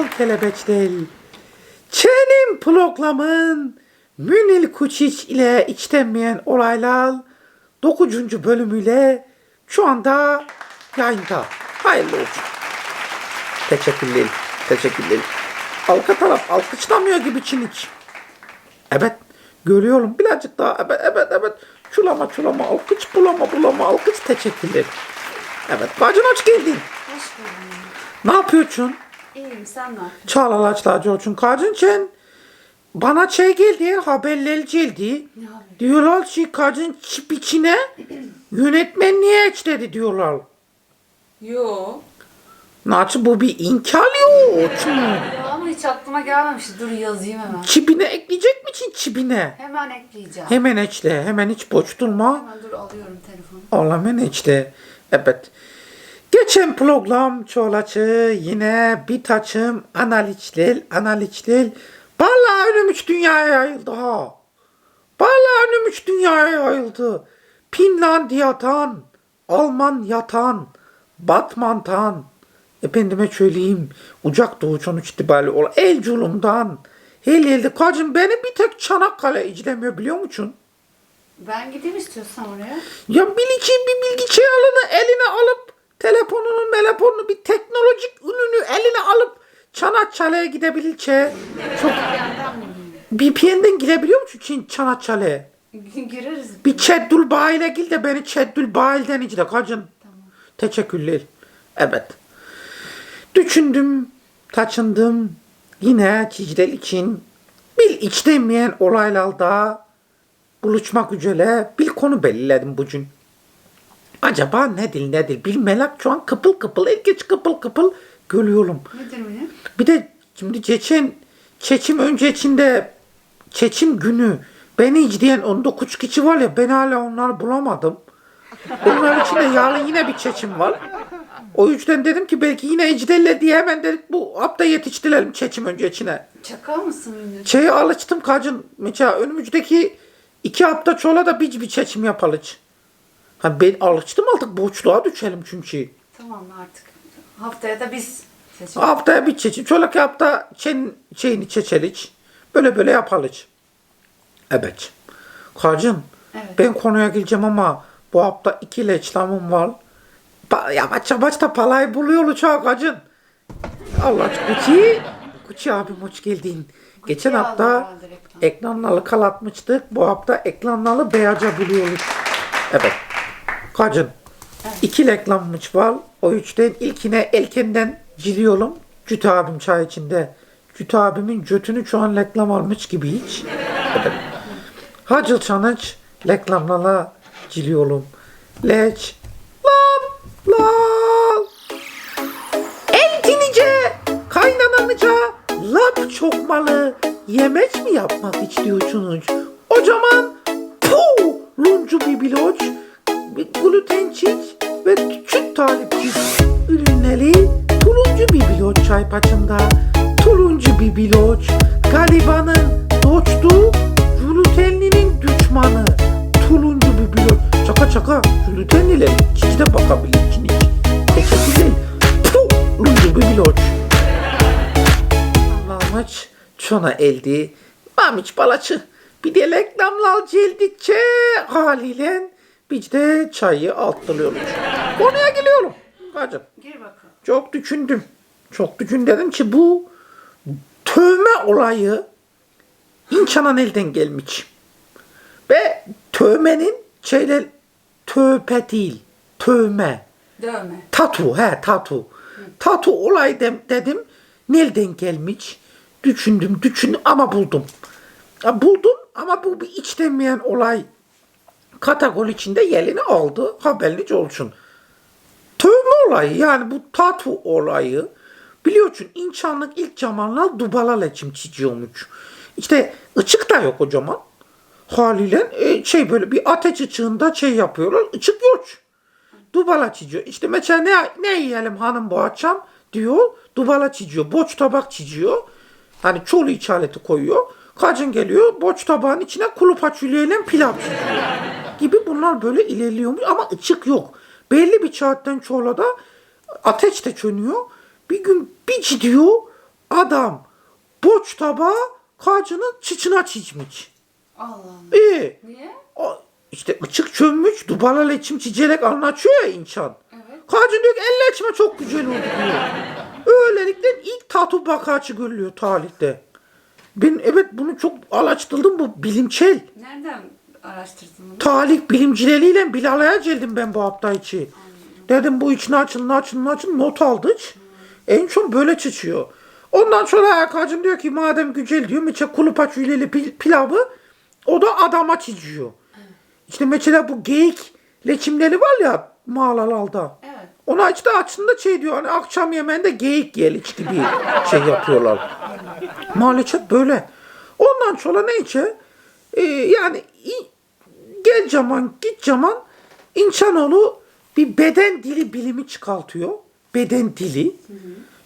Çal kelebeçtel. Çenim programın Münil Kuçiç ile içtenmeyen olaylar 9. bölümüyle şu anda yayında. Hayırlı olsun. Teşekkürler. Teşekkürler. Arka taraf alkışlamıyor gibi Çiniç. Evet. Görüyorum birazcık daha. Evet evet evet. Çulama çulama alkış bulama bulama alkış teşekkürler. Evet. Bacın hoş geldin. Hoş buldum. Ne yapıyorsun? İyiyim sen ne yapıyorsun? Çağlalaçlar için Kacın Çen bana şey geldi haberler geldi. Ne haber? Diyorlar ki Kacın çip içine yönetmenliğe eç dedi diyorlar. Yo. Nasıl bu bir inkar yok. Ya ama hiç aklıma gelmemişti. Dur yazayım hemen. Çipine ekleyecek misin çipine? Hemen ekleyeceğim. Hemen eçle. Hemen hiç boş durma. Hemen dur alıyorum telefonu. Allah hemen eçle. Evet. Geçen program çoğlaçı yine bir taçım analiçler analiçler. Vallahi önüm üç dünyaya yayıldı ha. Vallahi önüm üç dünyaya yayıldı. Finlandiya'dan, Almanya'dan, Batman'dan, efendime söyleyeyim, Ucak Doğu sonuç itibariyle olan Elculum'dan, her yerde. Kacım beni bir tek Çanakkale izlemiyor biliyor musun? Ben gideyim istiyorsan oraya. Ya bil ki bir bilgisayarını eline alıp telefonunu, telefonunu bir teknolojik ürünü eline alıp Çanakkale'ye gidebilirse çok? VPN'den girebiliyor musun Çin Çanakkale'ye? Gireriz. Bir Çeddül Bahil'e gel de beni Çeddül Bahil'den izle kacın. Tamam. Teşekkürler. Evet. Düşündüm, taçındım. Yine Cicrel için bir içtenmeyen olaylarda buluşmak üzere bir konu belirledim bugün. Acaba nedir nedir? Bir melek şu an kıpıl kıpıl, erkeç kıpıl kıpıl görüyorum. Nedir benim? Bir de şimdi geçen çeçim öncesinde çeçim günü beni izleyen 19 kişi var ya ben hala onları bulamadım. Onlar içinde yarın yine bir çeçim var. O yüzden dedim ki belki yine icderler diye hemen dedik bu hafta yetiştirelim çeçim öncesine. Çakal mısın Münir? Şeye alıştım kacın. Mesela önümüzdeki iki hafta çola da bir bir çeçim yapalıç. Ha ben alıştım artık boşluğa düşelim çünkü. Tamam artık. Haftaya da biz seçelim. Haftaya bir çeçim. Çolak hafta çen, şeyini çeçeliç. Böyle böyle yapalıç. Evet. Kacım Evet. ben konuya gireceğim ama bu hafta iki leçlamım var. Ba yavaş yavaş da palayı buluyor uçağı kacın. Allah. Kuçi. Kuçi abim hoş geldin. Geçen aldı hafta ekranları kalatmıştık. Bu hafta ekranları beyaca buluyoruz. Evet. Kacın. İki reklammış var. O üçten ilkine elkenden ciliyorum. Cüt abim çay içinde. Cüt abimin götünü şu an reklam almış gibi hiç. Hacıl çanıç reklamlara ciliyorum. Leç. Lam. Lal. Eltinice, kaynananıca lap çokmalı yemek mi yapmak istiyorsunuz? O zaman puh, luncu bir biloç, bir glutensiz ve küçük talipsiz ürünleri turuncu bir biloç çay paçında. Turuncu bir biloç, garibanın dostu, glutenlinin düşmanı. Turuncu bir biloç. Çaka çaka glutenliler siz de bakabilirsiniz. Teşekkürler. Puh, luncu bir biloç. Allah'ımaç çona eldi. Mamiç balaçı. Bir de reklamlar geldikçe haliyle biz de çayı altlıyoruz. Konuya geliyorum. Hacım. Çok düşündüm. Çok düşün dedim ki bu tövme olayı insanın elden gelmiş. Ve tövmenin şeyler tövbe değil. Tövme. Dövme. Tatu he tatu. Tatu olay dem- dedim. Nereden gelmiş? Düşündüm düşündüm ama buldum. Ya buldum ama bu bir içtenmeyen olay kategori içinde yerini aldı. Haberiniz olsun. Tövbe olayı yani bu tatu olayı biliyorsun insanlık ilk zamanlar dubalarla çim çiziyormuş. İşte ışık da yok o zaman. Haliyle e, şey böyle bir ateş ışığında şey yapıyorlar. ışık yok. Dubala çiziyor. İşte mesela ne, ne yiyelim hanım bu akşam diyor. Dubala çiziyor. Boç tabak çiziyor. Hani çolu işareti koyuyor. Kacın geliyor. Boç tabağın içine kuru fasulyeyle pilav çiziyor. Gibi bunlar böyle ilerliyormuş ama ışık yok. Belli bir saatten sonra da ateş de çönüyor. Bir gün bir gidiyor adam boç tabağı kacının çıçına çizmiş. Allah Allah. Niye? O işte ıçık çömmüş, dubala leçim çiçerek anlatıyor ya insan. Evet. Kacın diyor ki elle içme çok güzel oldu diyor. Öylelikle ilk tatu bakaçı görülüyor tarihte. Ben evet bunu çok araştırdım bu bilimsel. Nereden araştırdın bunu? Talih bilimcileriyle bir araya geldim ben bu hafta içi. Dedim bu içine açın, açın, açın not aldık. En son böyle çıkıyor. Ondan sonra Erkacım diyor ki madem güzel diyor meçe kulu paçuyleli pil- pilavı o da adama çiziyor. İşte mesela bu geyik leçimleri var ya mağaralarda. Evet. Ona işte aslında şey diyor hani akşam yemeğinde geyik geliç gibi şey yapıyorlar. Maalesef böyle. Ondan sonra neyse e, yani gel zaman git zaman insanoğlu bir beden dili bilimi çıkartıyor. Beden dili.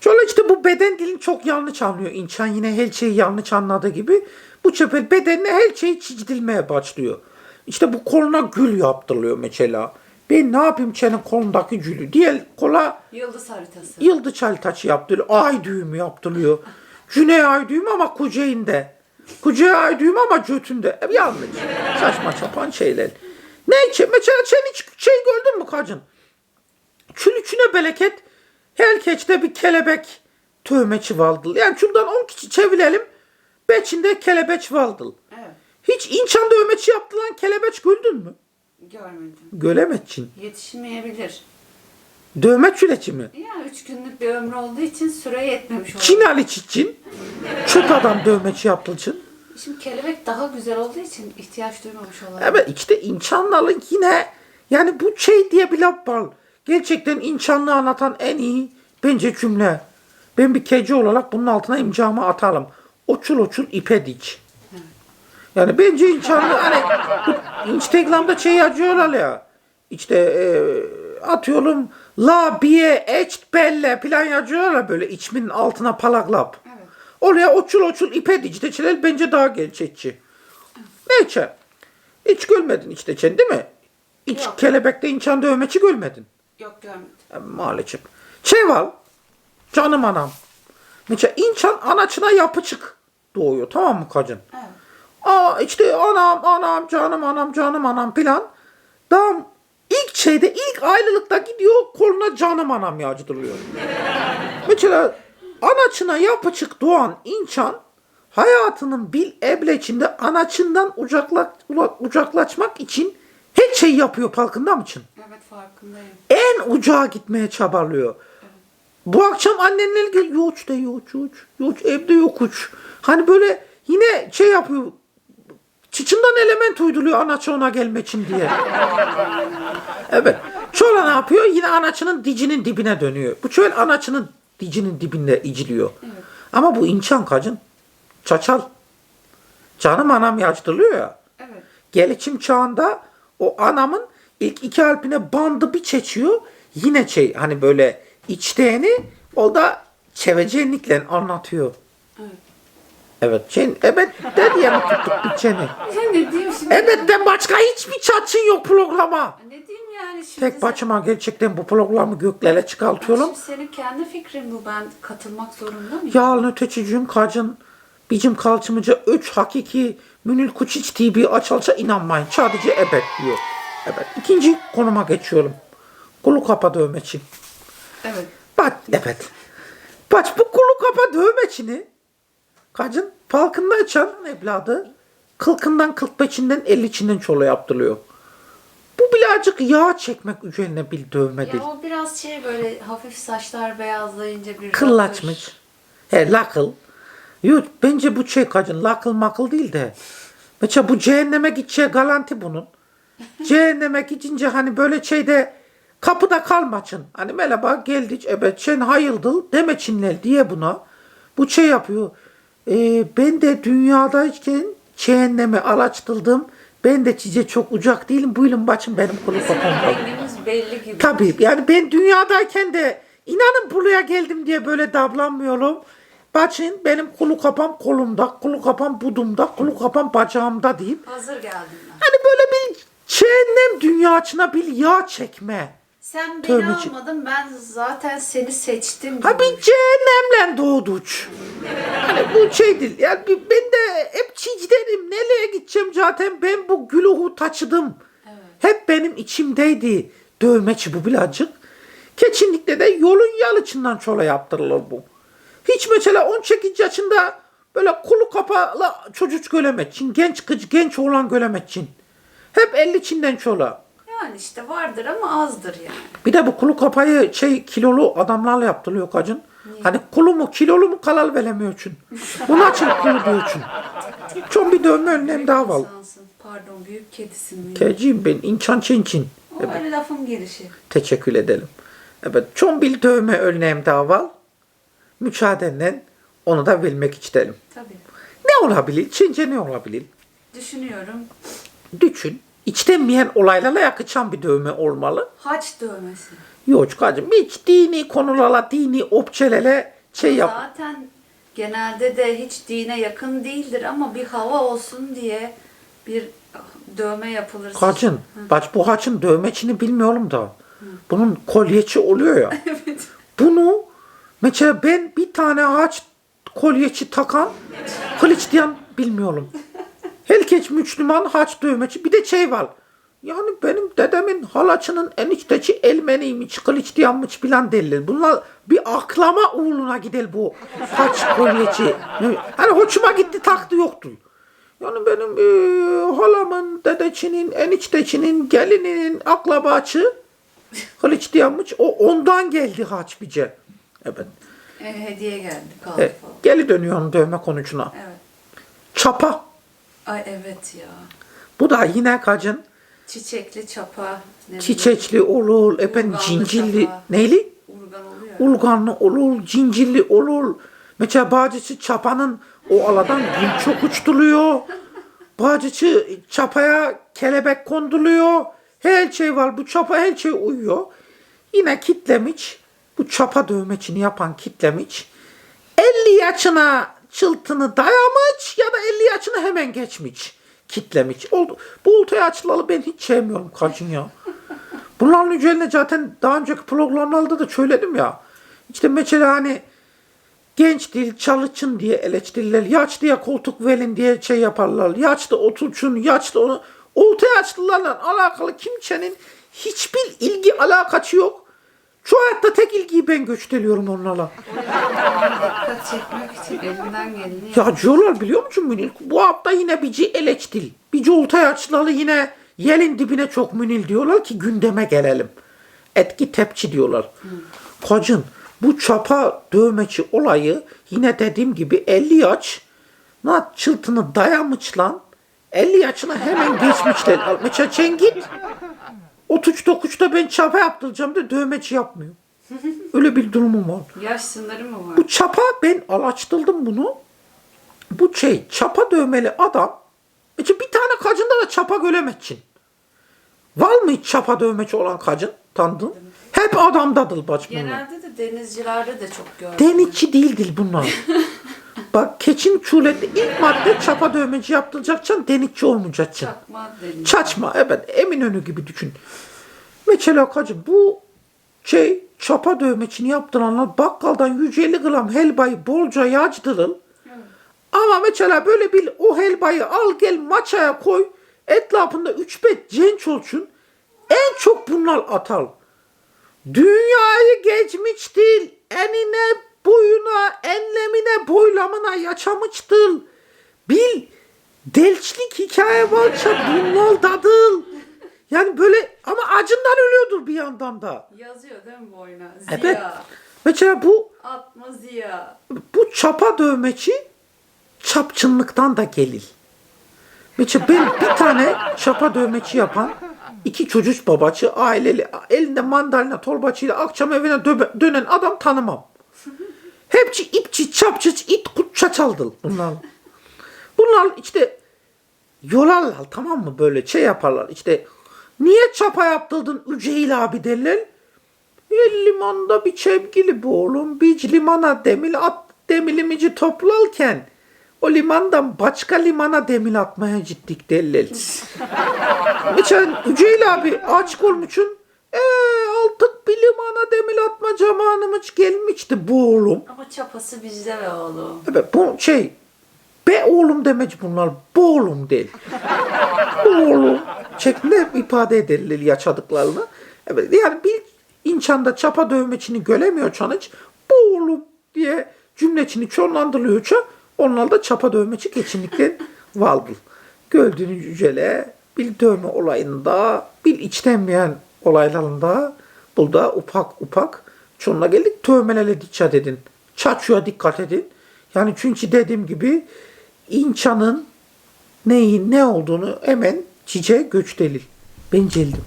Şöyle işte bu beden dilini çok yanlış anlıyor insan yine her şeyi yanlış anladığı gibi. Bu sefer bedenine her şey çizilmeye başlıyor. İşte bu koluna gül yaptırılıyor mesela. Ben ne yapayım senin kolundaki gülü? Diğer kola Yıldız haritası. yıldız taşı yaptırılıyor. Ay düğümü yaptırılıyor. Güney ay düğümü ama kucağında. Kuzey ay düğümü ama götünde. E, yanlış. Saçma sapan şeyler. Neyse mesela sen hiç şey gördün mü kacın? Çülüçüne bereket herkeste bir kelebek tövmeci vardı. Yani şuradan 10 kişi çevirelim. Beçinde kelebek vardı. Evet. Hiç inçan dövmeci yaptılan kelebek gördün mü? Görmedim. Gölemezsin. Yetişmeyebilir. Dövme çüleci mi? Ya üç günlük bir ömrü olduğu için süre yetmemiş olabilir. Çin Ali Çiçin. Çöp adam dövmeci için. Şimdi kelebek daha güzel olduğu için ihtiyaç duymamış olabilir. Evet işte insanların yine yani bu şey diye bir laf var. Gerçekten insanlığı anlatan en iyi bence cümle. Ben bir keci olarak bunun altına imzamı atalım. Oçul oçul ipe dik. Yani bence insanlığı hani Instagram'da şey yazıyorlar ya. İşte e, atıyorum la biye eç belle plan yazıyorlar ya böyle içmin altına palaklap. Evet. Oraya oçul oçul ipe dikteçiler bence daha gerçekçi. Neyse. Hiç görmedin işte sen değil mi? Hiç Yok. kelebekte insan dövmeci görmedin. Yok görmedim. E, maalesef. Çeval. Canım anam. Mesela insan anaçına yapıcık doğuyor tamam mı kacın? Evet. Aa işte anam anam canım anam canım anam filan. Daha ilk şeyde ilk ayrılıkta gidiyor koluna canım anam yağcıdırıyor. Mesela anaçına yapıcık doğan insan hayatının bil ebleçinde anaçından ucakla, ucaklaşmak için her şey yapıyor farkında mısın? Evet farkındayım. En ucağa gitmeye çabalıyor. Bu akşam annenle ilgili yoğuç de yoğuç yoğuç. Yoğuç evde yok uç. Hani böyle yine şey yapıyor. Çıçından element uyduruyor anaçı ona gelmek için diye. evet. Sonra ne yapıyor? Yine anaçının dicinin dibine dönüyor. Bu çöl anaçının dicinin dibinde iciliyor. Ama bu insan kacın. Çaçal. Canım anam yaştırılıyor ya Evet. gelişim çağında o anamın ilk iki alpine bandı bir çeçiyor. Yine şey hani böyle içtiğini o da çevecenlikle anlatıyor. Evet. Evet de diye mi tuttuk bütçeni? Ya ne diyeyim şimdi? Evet de başka hiçbir çatçın yok programa. Ne diyeyim yani şimdi? Tek sen- başıma gerçekten bu programı göklere çıkartıyorum. Şimdi senin kendi fikrin bu. Ben katılmak zorunda mıyım? Yağın ötecicim kacın bizim kalçımıca üç hakiki Münil Kuçiç TV açılsa inanmayın. Sadece evet diyor. Evet. İkinci konuma geçiyorum. Kulu kapa dövmeci. Evet. Bak evet. Bak bu kulu kapa dövmecini kacın farkındaysan evladı kılkından kırk beşinden elli içinden çola yaptırılıyor. Bu birazcık yağ çekmek üzerine bir dövme değil. Ya o biraz şey böyle hafif saçlar beyazlayınca bir Kıllaçmış. He lakıl. Yok bence bu şey kacın lakıl makıl değil de. Mesela bu cehenneme gideceği garanti bunun. cehenneme gidince hani böyle şeyde kapıda kalmaçın. Hani merhaba geldik evet sen hayırdır deme Çinler diye buna. Bu şey yapıyor. "Ee, ben de dünyadayken cehenneme araçtırdım. Ben de size çok ucak değilim. Buyurun başım benim kulu kafam var." Rengimiz belli gibi. Tabii yani ben dünyadayken de inanın buraya geldim diye böyle davranmıyorum. Bakın benim kulu kapam kolumda, kulu kapam budumda, kulu kapam bacağımda deyip Hazır geldim ben. hani böyle bir cehennem dünyasına bir yağ çekme Sen beni Tövbeci. almadın ben zaten seni seçtim. Ha bir cehennemle doğduç. Hani bu şey değil. Yani ben de hep çicdenim. Nereye gideceğim zaten ben bu güluhu taşıdım. Hep benim içimdeydi. Dövmeci bu birazcık. Kesinlikle de yolun yalıçından çola yaptırılır bu. Hiç mesela 18 yaşında böyle kulu kapalı çocuk gölemezsin. Genç kız, genç oğlan gölemezsin. Hep 50 çinden çola. Yani işte vardır ama azdır yani. Bir de bu kulu kapayı şey kilolu adamlarla yaptırılıyor kacın. Hani kulu mu kilolu mu kalal veremiyor için. Bunun için kulu diyor için. Çok bir dövme önlem daha var. İnsansın. Pardon büyük kedisin. benim. Keciyim ben inçan çinçin. O öyle lafın gelişi. Teşekkür edelim. Evet çok bir dövme önlem daha var. Müsaadenle onu da bilmek isterim. Tabii. Ne olabilir? Çince ne olabilir? Düşünüyorum. Düşün. İçtenmeyen olaylarla yakışan bir dövme olmalı. Haç dövmesi. Yok kacım hiç dini konularla, dini obçelele şey yap. Zaten genelde de hiç dine yakın değildir ama bir hava olsun diye bir dövme yapılır. Kacın, bak bu haçın dövmecini bilmiyorum da. Bunun kolyeci oluyor ya. evet. Bunu mesela ben bir tane haç kolyeci takan kılıç diyen bilmiyorum. Herkes Müslüman haç dövmeci. Bir de şey var. Yani benim dedemin halaçının enişteci elmeniymiş, kılıç diyanmış bilen derler. Bunlar bir aklama uğruna gider bu haç kolyeci. Hani hoşuma gitti taktı yoktu. Yani benim eee, halamın, dedecinin, eniştecinin, gelininin aklabaçı kılıç diyanmış. O ondan geldi haç bize. Evet. E, hediye geldi kaldı falan. Geri dönüyorum dövme konusuna. Evet. Çapa. Ay evet ya. Bu da yine kacın Çiçekli çapa. Ne çiçekli olur, efendim Urganlı cincilli, çapa. neyli? bileyim, Urgan oluyor. ya. Urganlı olur, cincilli olur. Mesela bazısı çapanın o aladan gül çok uçtuluyor. Bazısı çapaya kelebek konduluyor. Her şey var. Bu çapa her şey uyuyor. Yine kitlemiş. Bu çapa dövmecini yapan kitlemiş. 50 yaşına çıltını dayamış ya da 50 yaşına hemen geçmiş. Kitlemiş. Oldu. Bu oltaya açılalı ben hiç sevmiyorum kaçın ya. Bunların üzerine zaten daha önceki programlarda da söyledim ya. İşte mesela hani genç dil çalışın diye eleştirirler. Yaç diye koltuk verin diye şey yaparlar. Yaşlı oturçun, yaşlı onu. Ortaya açtılarla alakalı kimsenin hiçbir ilgi alakası yok. Şu hayatta tek ilgiyi ben gösteriyorum onlarla. Dikkat çekmek için elinden geleni. Ya diyorlar biliyor musun Münil? Bu hafta yine bici eleştil. Bici oltaya açılalı yine yelin dibine çok Münil diyorlar ki gündeme gelelim. Etki tepçi diyorlar. Kocun bu çapa dövmeci olayı yine dediğim gibi 50 yaş na çıltını dayamış lan. 50 yaşına hemen geçmişler. Al, Mesela sen git. 39'da ben çapa yaptıracağım da dövmeci yapmıyor. Öyle bir durumum var. Yaş sınırı mı var? Bu çapa ben alaçtırdım bunu. Bu şey çapa dövmeli adam. İşte bir tane kacında da çapa gölemezsin. Var mı hiç çapa dövmeci olan kacın tanıdın? Hep adamdadır bunlar. Genelde de denizcilerde de çok gördüm. Denizci değildir bunlar. Bak keçin çulette ilk madde çapa dövmeci yaptıracaksın denizci olmayacaksın. Çakma deniz. Çaçma evet Eminönü gibi düşün. Mesela kacı bu şey çapa dövmesini yaptıranlar bakkaldan 150 gram helbayı bolca yağdırıl. Ama mesela böyle bir o helbayı al gel maçaya koy. Etrafında 3-5 genç olsun. En çok bunlar atal. Dünyayı geçmiştir. Enine, boyuna, boylamına yaşamıştır. Bil, delçlik hikaye varsa bunlardadır. Yani böyle ama acından ölüyordur bir yandan da. Yazıyor değil mi boyuna? Ziya. Evet. Mesela bu Atma Ziya. bu çapa dövmeci çapçınlıktan da gelir. Mesela ben bir tane çapa dövmeci yapan iki çocuk babacı aileli elinde mandalina torbacıyla akşam evine dö- dönen adam tanımam. Hepsi ipçi, çapçı, it, kut, çaçaldı bunlar. Bunlar işte yolarlar tamam mı böyle şey yaparlar işte niye çapa yaptırdın Üceyl abi derler. E, limanda bir çevgili bu oğlum. Bir limana demil at demilimici toplarken o limandan başka limana demil atmaya gittik derler. Geçen Üceyl abi aç olmuşsun. Limana demir atma zamanımız gelmişti bu oğlum. Ama çapası bizde be oğlum. Evet bu şey be oğlum demek bunlar bu oğlum değil. bu oğlum şeklinde ifade ederler yaşadıklarını. Evet yani bir insanda çapa dövmecini göremiyor çanıç bu oğlum diye cümlecini çoğunlandırıyorsa onlar da çapa dövmeci kesinlikle vardır. Gördüğünüz üzere bir dövme olayında bir içtenmeyen olaylarında burada upak upak sonuna geldik. Tövmelere dikkat edin. Çaçuya dikkat edin. Yani çünkü dediğim gibi insanın neyin ne olduğunu hemen çiçeğe göç delir. Ben geldim.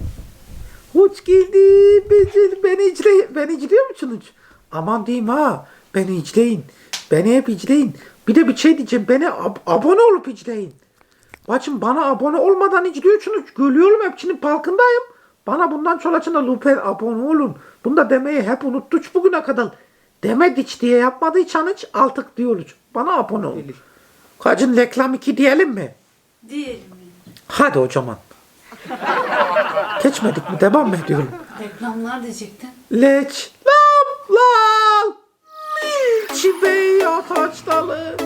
Hoş geldin. Ben, geldim. beni icre, beni icriyor musunuz? Aman diyeyim ha. Beni icleyin. Beni hep icleyin. Bir de bir şey diyeceğim. Beni ab- abone olup icleyin. Bacım bana abone olmadan icliyorsunuz. Görüyorum hepsinin farkındayım. Bana bundan sonrasında lütfen abone olun. Bunu da demeyi hep unuttuk bugüne kadar. Demedik diye yapmadıysanız artık diyoruz. Bana abone olun. Kacın reklam 2 diyelim mi? Mi? Hadi o zaman. Geçmedik mi? Devam mı ediyorum? Reklamlar diyecektin. Leç lam lal Milçi bey ataç dalı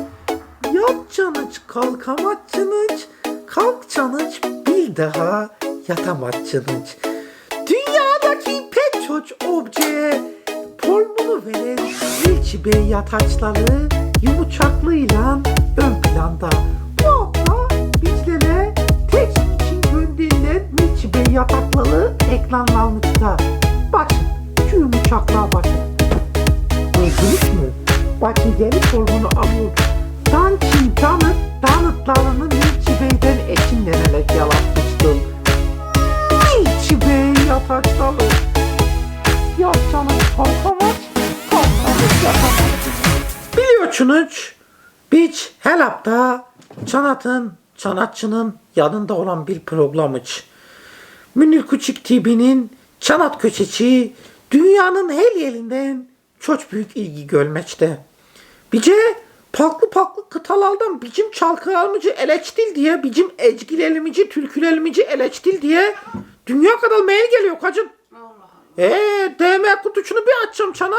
Yat canıç kalkamat canıç Kalk canıç bir daha yatamat canıç Toç Obce, polmunu veren Elçi Bey yataçları yumuşaklığıyla ön planda. Bu hafta bizlere tek için gönderilen Elçi Bey yatakları ekranlanmışta. Bakın şu yumuşaklığa bakın. Gördünüz mü? Bakın yeni polmunu alıyor. Dan Çintan'ın danıtlarını Elçi Bey'den eşinlenerek yalatmıştım. Elçi Bey yataçları yatakları Yapsanız kalkamaz Kalkamaz yapamaz Biliyorsunuz biz her hafta sanatın, sanatçının yanında olan bir programıç. Münir Küçük TV'nin sanat köşesi dünyanın her yerinden çok büyük ilgi görmekte. Bize farklı farklı kıtalardan bizim çalkılarımızı eleştil diye, bizim ezgilerimizi, türkülerimizi eleştil diye dünya kadar mail geliyor kacım. Eee DM kutusunu bir açacağım sana.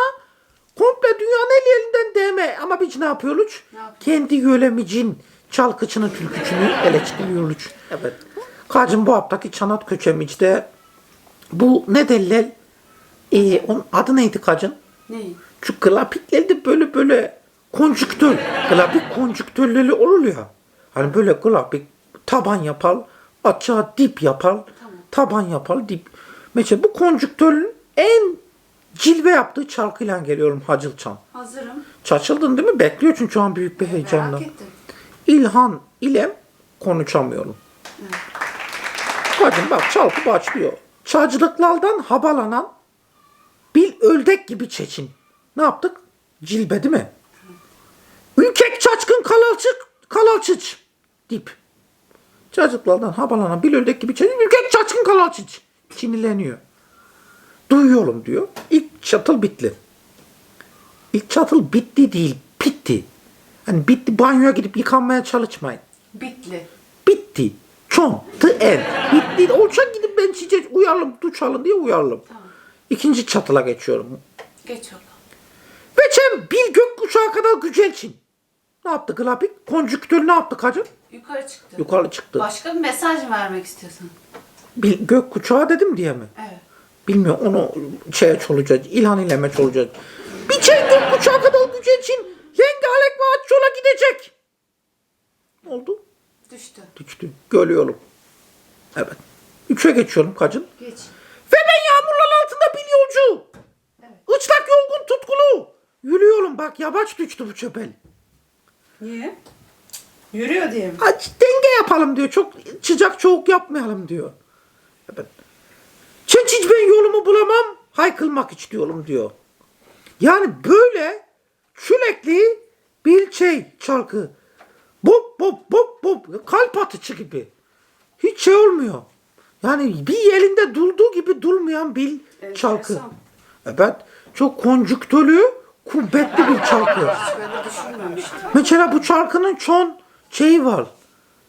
Komple dünyanın her yerinden DM. Ama biz ne yapıyoruz? Ne yapıyoruz? Kendi yölemicin çalkıçını, türküçünü eleştiriyoruz. Evet. Kacım bu haftaki çanat köçemizde bu ne derler? Ee, onun adı neydi kacın? Neyi? Şu grafiklerde böyle böyle konjüktör, grafik konjüktörleri olur ya. Hani böyle grafik taban yapar, aşağı dip yapar, taban yapar, dip. Mesela bu konjüktörün en cilve yaptığı çalkıyla geliyorum Hacılçam. Hazırım. Şaşıldın değil mi? Bekliyor çünkü şu an büyük bir heyecanla. Merak ettim. İlhan ile konuşamıyorum. Hacım bak çalkı başlıyor. Çağcılıklardan habalanan bir öldek gibi çeçin. Ne yaptık? Cilbe değil mi? Ülkek çaçkın kalalçık, kalalçıç. Dip. Çocuklardan habalanan bir öldek gibi çeçin. Ülkek çaçkın kalalçıç. Çinileniyor. Duyuyorum diyor. İlk çatıl bitti. İlk çatıl bitti değil, bitti. Hani bitti banyoya gidip yıkanmaya çalışmayın. Bitli. Bitti. Çon, tı en. Bitti. Olsa gidip ben size uyarlım, duş alın diye uyarlım. Tamam. İkinci çatıla geçiyorum. Geç oğlum. Geçen bir gökkuşağı kadar güzelsin. Ne yaptı grafik? Konjüktör ne yaptı kacım? Yukarı çıktı. Yukarı çıktı. Başka bir mesaj vermek istiyorsun? Bir gökkuşağı dedim diye mi? Evet. Bilmiyorum onu şeye çolacağız. İlhan ile meç olacağız. Bir şey gökkuşağı kadar güzelsin. Rengarenk vaat yola gidecek. Ne oldu? Düştü. Düştü. Görüyorum. Evet. Üçe geçiyorum kacın. Geç. Ve ben yağmurların altında bir yolcu. Evet. Islak yorgun tutkulu. Yürüyorum bak yavaş düştü bu çöpel. Niye? Yürüyor diye mi? Aç, denge yapalım diyor. Çok sıcak soğuk yapmayalım diyor. Evet. Hiç ben yolumu bulamam. Haykılmak istiyorum diyor. Yani böyle sürekli bir şey çalkı. Bop bop bop bop. Kalp atışı gibi. Hiç şey olmuyor. Yani bir yerinde durduğu gibi durmayan bir çalkı. Enteresan. Evet. Çok konjüktörlü, kuvvetli bir çalkı. Mesela bu çalkının çon şeyi var.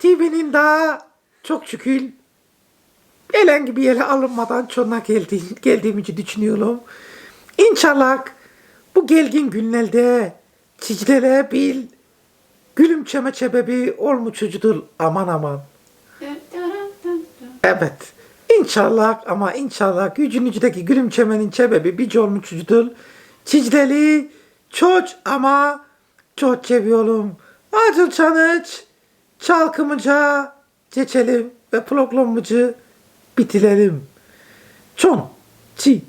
TV'nin daha çok şükür Elen gibi yere alınmadan çonuna geldiğim, geldiğimizi düşünüyorum. İnşallah bu gelgin günlerde sizlere bir gülümçeme sebebi olmuşucudur aman aman. Evet. İnşallah ama inşallah gücünüzdeki gülümçemenin sebebi bir olmuşucudur. Sizleri çok ama çok seviyorum. Hazırsanız çalkımıca geçelim ve programımızı bitirelim. Son, iki,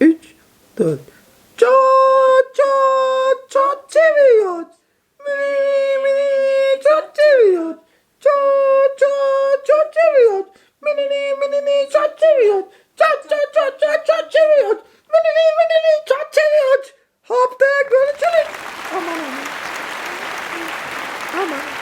üç, dört. Çok çok çok seviyor. Mini mini çok seviyor. Çok çok çok seviyor. Mini mini çok seviyor. Çok çok çok çok çok seviyor. Mini mini çok seviyor. Haftaya görüşürüz. Aman aman. Aman.